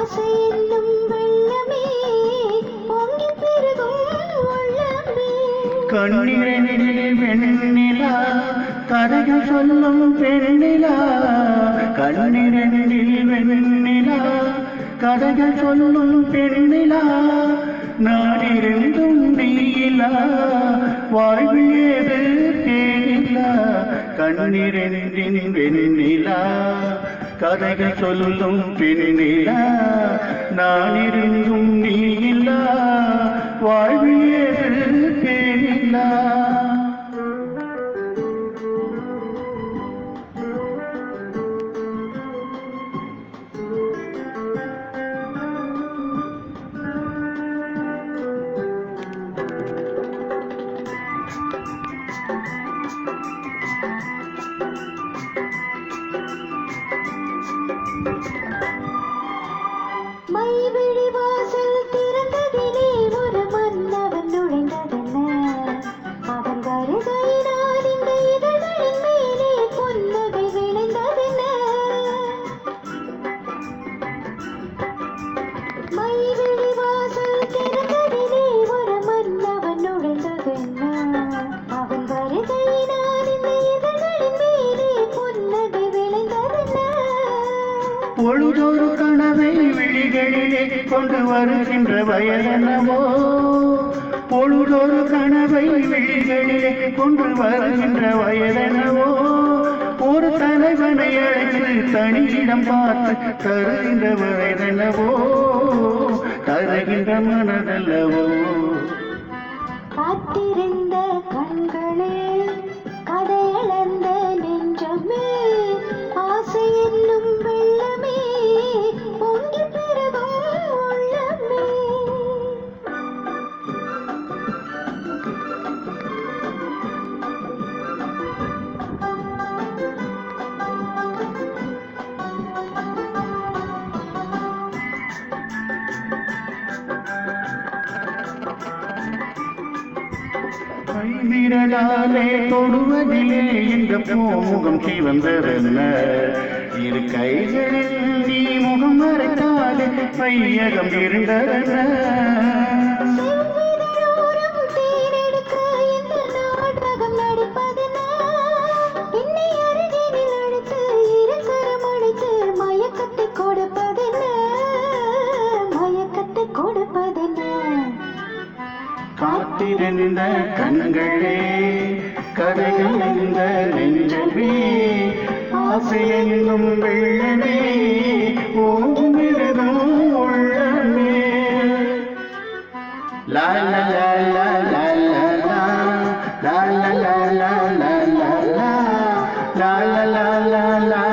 ஆசை என்னும் வெள்ளமே வெண்ணிலா கதைகள் சொல்லும் பெண்ணிலா கண்ணிரண்டில் வெண்ணிலா கதைகள் சொல்லும் பெண்ணிலா நாடிருந்தும் நீலா வாழ்வில் ஏது தேனிலா கண்ணிரண்டின் வெண்ணிலா. கதைகள் சொல்லும் பெண்ணிலா மைவிழி பொழுதொரு கனவை விழிகளிலே கொண்டு வருகின்ற வயதனவோ பொழுதொரு கனவை விழிகளிலே கொண்டு வருகின்ற வயதனவோ ஒரு தலைவனை அழைத்து தனியிடம் பார்த்து தருகின்ற வயதனவோ தருகின்ற மனதல்லவோ? காத்திருந்த கண்களே கதையளந்த விரலாலே தொடுவதிலே இந்த பூமுகம் சிவந்ததென்ன இரு கைகளில் நீ முகம் மறைத்தாலே பையகம் இருந்ததென்ன கொடுப்பதென்ன? மயக்கத்தை கொடுப்பதென்ன? காத்திருந்த கண்களே கரைகளிருந்த நெஞ்சமே ஆசை என்னும் வெள்ளமே ஓடும் மிருதம் உள்ளமே Lala la la la la la la la la la